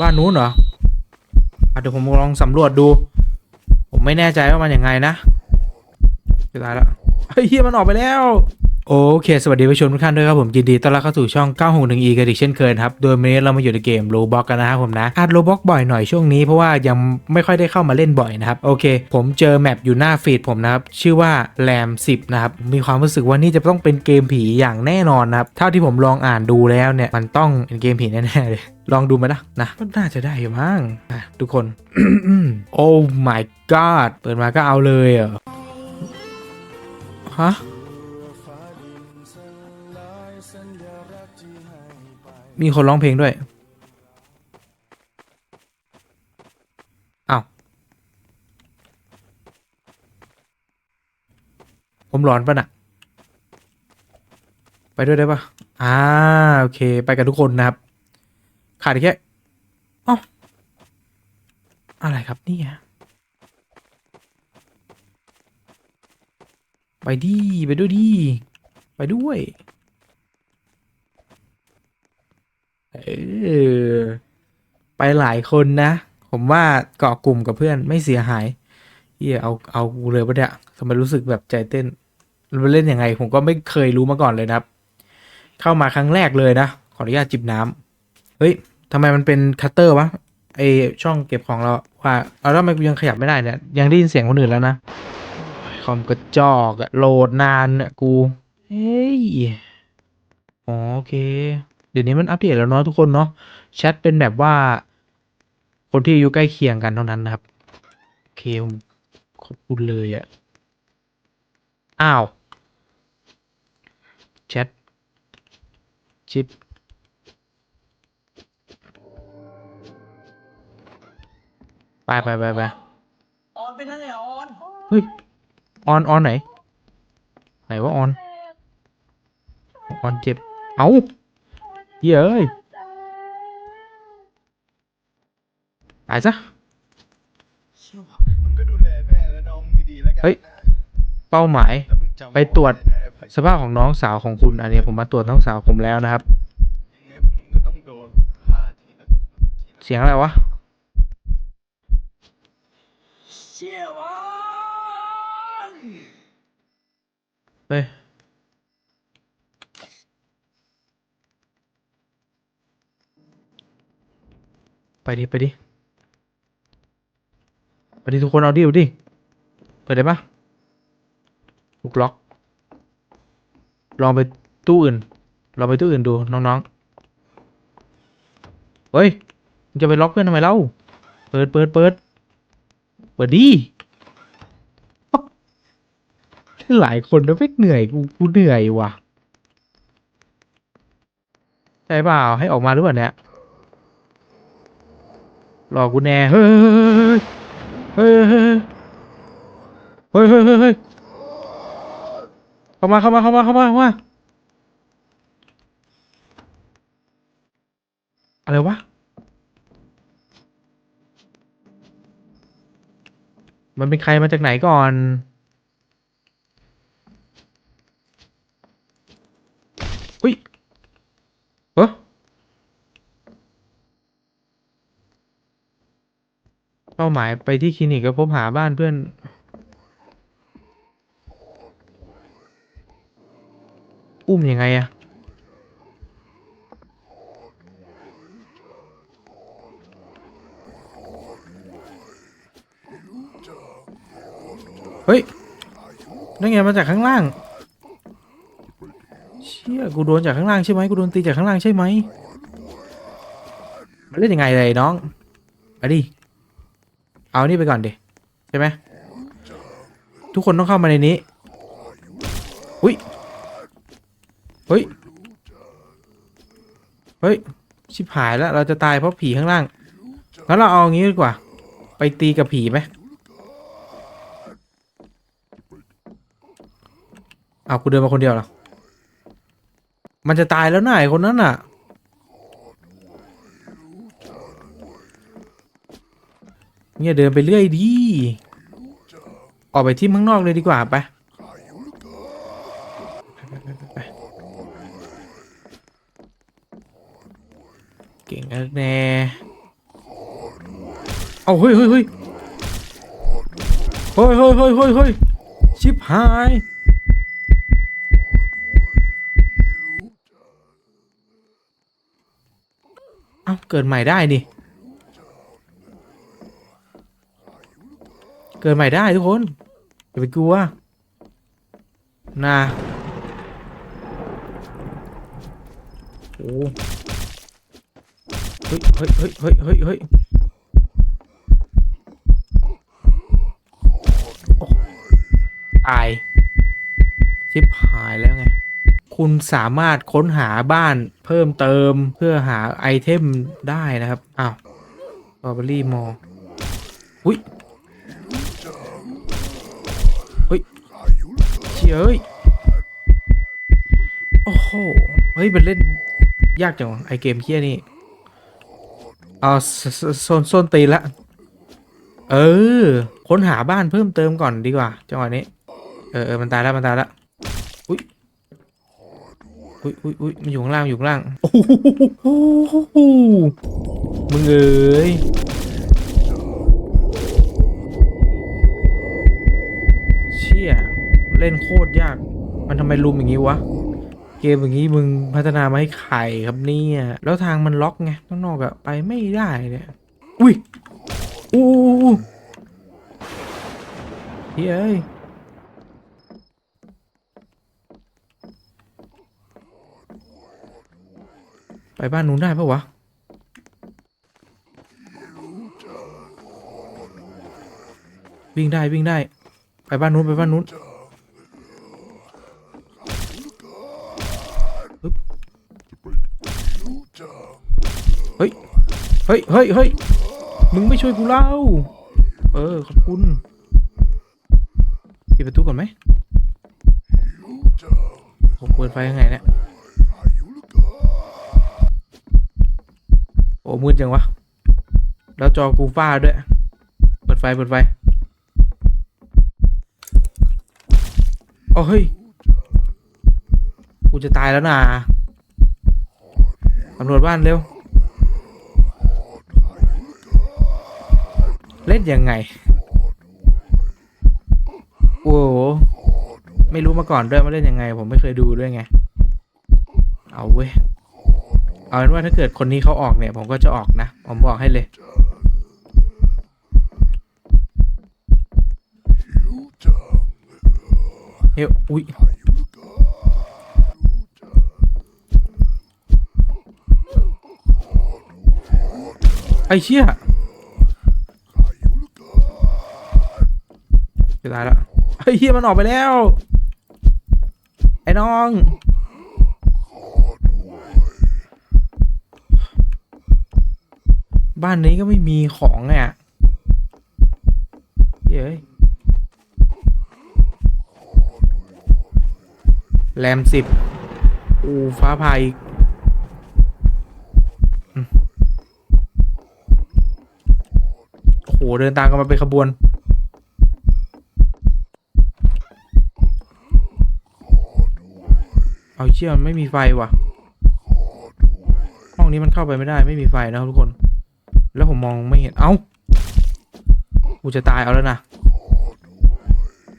บ้านนู้นเหรออเดี๋ยวผมลองสำรวจดู ผมไม่แน่ใจว่ามันยังไงนะจะตายแล้วเฮ้เฮียมันออกไปแล้ว โอเค สวัสดีผู้ชมทุกท่านด้วยครับผมยินดีต้อนรับเข้าสู่ช่อง 961e กันอีกเช่นเคยครับ โดยวันนี้เรามาอยู่ในเกม Roblox กันนะครับผมนะอัด Roblox บ่อยหน่อยช่วงนี้เพราะว่ายังไม่ค่อยได้เข้ามาเล่นบ่อยนะครับ โอเค ผมเจอแมปอยู่หน้าฟีดผมนะครับ ชื่อว่า Ram 10 นะครับ มีความรู้สึกว่านี่จะต้องเป็นเกมผีอย่างแน่นอนนะครับ เท่าที่ผมลองอ่านดูแล้วเนี่ยมันต้องเป็นเกมผีแน่ๆเลยลองดูไหมนะนะก็น่าจะได้อยู่มั้งอะทุกคน โอ้ my god เปิดมาก็เอาเลยเหรอฮะ มีคนร้องเพลงด้วยอ้าวผมหลอนปะน่ะ ไปด้วยได้ปะอ่าโอเค ไปกันทุกคนนะครับ ขาดแค่อ้าวอะไรครับนี่ไปดีไปด้วยดี ไปด้วย เออไปหลายคนนะ ผมว่าเกาะกลุ่มกับเพื่อนไม่เสียหายเฮียเอาเอากูเลยปะเนี่ยทำไมรู้สึกแบบใจเต้นมันเล่นยังไง ผมก็ไม่เคยรู้มาก่อนเลยนะครับ เข้ามาครั้งแรกเลยนะ ขออนุญาตจิบน้ำเฮ้ยทำไมมันเป็นคัตเตอร์วะไอช่องเก็บของเราว่าเอาแล้วทำไมกูยังขยับไม่ได้เนี่ย ยังได้ยินเสียงคนอื่นแล้วนะคอมกระจอกโหลดนานเนี่ยกู เฮ้ย อ๋อโอเค ดี๋ยวนี้มันอัปเดตแล้วเนาะทุกคนเนาะแชทเป็นแบบว่า คนที่อายุใกล้เคียงกันเท่านั้นนะครับโอเคผมขอบคุณเลยอะอ้าวแชทชิปไปไปไปไปออนเป็นนั่นไงออนเฮ้ยออนออนไหน ไหนว่าออนออนเจ็บ เอ้าเหี้ยเอ้ย ตายซะมึงก็ดูแลแม่และน้องดีๆแล้วกันเฮ้ย เป้าหมายแล้วมึงจำไปตรวจ สภาพของน้องสาวของคุณ อันนี้ผมมาตรวจน้องสาวผมแล้วนะครับยังไงมึงก็ต้องโดนฆ่าทีละเสียงอะไรวะ เชี่ยวอนเฮ้ย ไปดิ ไปดิ ไปดิ ทุกคนเอาดิเอาดิ เปิดได้ปะลูกล็อก ลองไปตู้อื่น ลองไปตู้อื่นดูน้องๆ เฮ้ยจะไปล็อกเพื่อนทำไมเล่า เปิด เปิด เปิด เปิดดิหลายคนแล้วไม่เหนื่อย กูกูเหนื่อยว่ะ ใช่เปล่า ให้ออกมาหรือเปล่าเนี่ย หลอกกูแน่เฮ้ยเฮ้ยเฮ้ยเฮ้ยเฮ้ยเฮ้ยเฮ้ยเข้ามาเข้ามาเข้ามาเข้ามาเข้ามาอะไรวะ มันเป็นใครมาจากไหนก่อน อุ้ยเออ เป้าหมายไปที่คลินิกก็พบหาบ้านเพื่อน อุ้มยังไงอะเฮ้ยนั่นไงมาจากข้างล่าง เชี่ย กูโดนจากข้างล่างใช่ไหมกูโดนตีจากข้างล่างใช่ไหมมันเล่นยังไงเลยน้องมาดิ เอานี่ไปก่อนดิใช่ไหมทุกคนต้องเข้ามาในนี้ อุ้ย เฮ้ย เฮ้ย ชิบหายแล้ว เราจะตายเพราะผีข้างล่าง งั้นเราเอางี้ดีกว่า ไปตีกับผีไหมเอากูเดินมาคนเดียวหรอ มันจะตายแล้วน่ะไอคนนั้นน่ะ เนี่ยเดินไปเรื่อยดี ออกไปที่ข้างนอกเลยดีกว่าไปไปไปไปเก่งนักแน่เอาเฮ้ยเฮ้ยเฮ้ยเฮ้ยเฮ้ยเฮ้ยเฮ้ยเฮ้ยชิบหายเอ้าเกิดใหม่ได้นี่ เกิดใหม่ได้ทุกคนอย่าไปกลัวนะโอ้เฮ้ยเฮ้ยเฮ้ยเฮ้ยเฮ้ยเฮ้ยตายชิบหายแล้วไง คุณสามารถค้นหาบ้านเพิ่มเติมเพื่อหาไอเทมได้นะครับ อ้าวสตรอเบอรี่มอ อุ้ย เชี่ยเอ้ย โอ้โห เฮ้ยมันเล่นยากจังวะไอเกมเคี้ยนี่เอาโซโซโซนโซนตีนละ เออ ค้นหาบ้านเพิ่มเติมก่อนดีกว่า จังหวะนี้ เออเออมันตายแล้วมันตายแล้วอุ้ยอุ้ยอุ้ยมันอยู่ข้างล่างมันอยู่ข้างล่าง โอ้โหมึงเอ้ย เชี่ย เล่นโคตรยาก มันทำไมลุมอย่างงี้วะ เกมอย่างงี้มึงพัฒนามาให้ไข่ครับเนี่ยแล้วทางมันล็อกไงข้างนอกอะไปไม่ได้เนี่ย อุ้ยอู้อู้เฮ้ยไปบ้านนู้นได้ปะวะ วิ่งได้วิ่งได้ ไปบ้านนู้นไปบ้านนู้นปึ๊บ เฮ้ย เฮ้ย เฮ้ย เฮ้ย มึงไม่ช่วยกูเล่า เออ ขอบคุณปิดประตูก่อนไหมผมเปิดไฟยังไงเนี่ย โอ้มืดจังวะ แล้วจอกูฟ้าด้วย เปิดไฟ เปิดไฟโอ้เฮ้ย กูจะตายแล้วนะตำรวจบ้านเร็ว เล่นยังไง โอ้โหไม่รู้มาก่อนด้วยว่าเล่นยังไง ผมไม่เคยดูด้วยไง เอาเว้ย เอาเป็นว่าถ้าเกิดคนนี้เขาออกเนี่ย ผมก็จะออกนะ ผมบอกให้เลย เฮ้ยอุ้ยไอ้เชี่ย จะตายแล้วไอ้เชี่ยมันออกไปแล้ว ไอ้น้องบ้านนี้ก็ไม่มีของไงอะเย้ยแรมสิบอูฟ้าผ่าอีกอืมโอ้โห เดินตามกันมาเป็นขบวน เอาเชี่ยมไม่มีไฟว่ะ ห้องนี้มันเข้าไปไม่ได้ไม่มีไฟนะครับทุกคน แล้วผมมองไม่เห็น เอ้า กูจะตายเอาแล้วนะ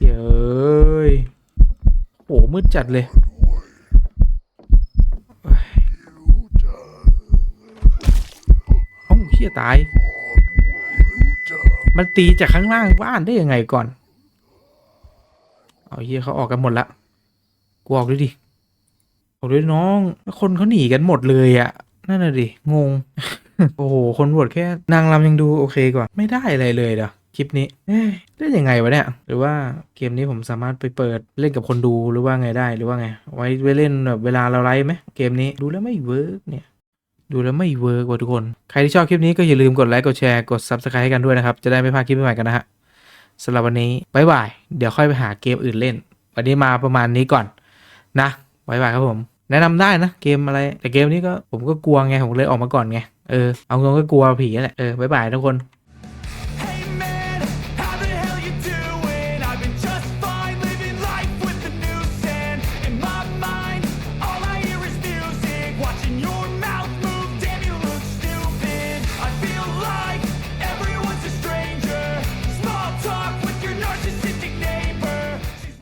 เย้ยโหมืดจัดเลยเอ้ยเอ้าเชี่ยตาย มันตีจากข้างล่างบ้านได้ยังไงก่อน เอาเฮียเขาออกกันหมดละ กูออกด้วยดิ ออกด้วยน้อง คนเขาหนีกันหมดเลยอะนั่นน่ะดิ งง โอ้โห คนโหวตแค่นางรำยังดูโอเคกว่า ไม่ได้อะไรเลยเด้อคลิปนี้เล่นยังไงวะเนี่ย หรือว่าเกมนี้ผมสามารถไปเปิดเล่นกับคนดูหรือว่าไงได้หรือว่าไง ไว้ไว้เล่นแบบเวลาเราไลฟ์ไหมเกมนี้ดูแล้วไม่เวิร์กเนี่ย ดูแล้วไม่เวิร์กว่ะทุกคน ใครที่ชอบคลิปนี้ก็อย่าลืมกดไลค์กดแชร์กด subscribe ให้กันด้วยนะครับ จะได้ไม่พลาดคลิปใหม่ๆกันนะฮะสำหรับวันนี้บายบาย เดี๋ยวค่อยไปหาเกมอื่นเล่น วันนี้มาประมาณนี้ก่อนนะ บายบายครับผม แนะนำได้นะเกมอะไรแต่เกมนี้ก็ผมก็กลัวไงผมเลยออกมาก่อนไงเออเอาเงินก็กลัวผีนั่นแหละเออบายบายทุกคน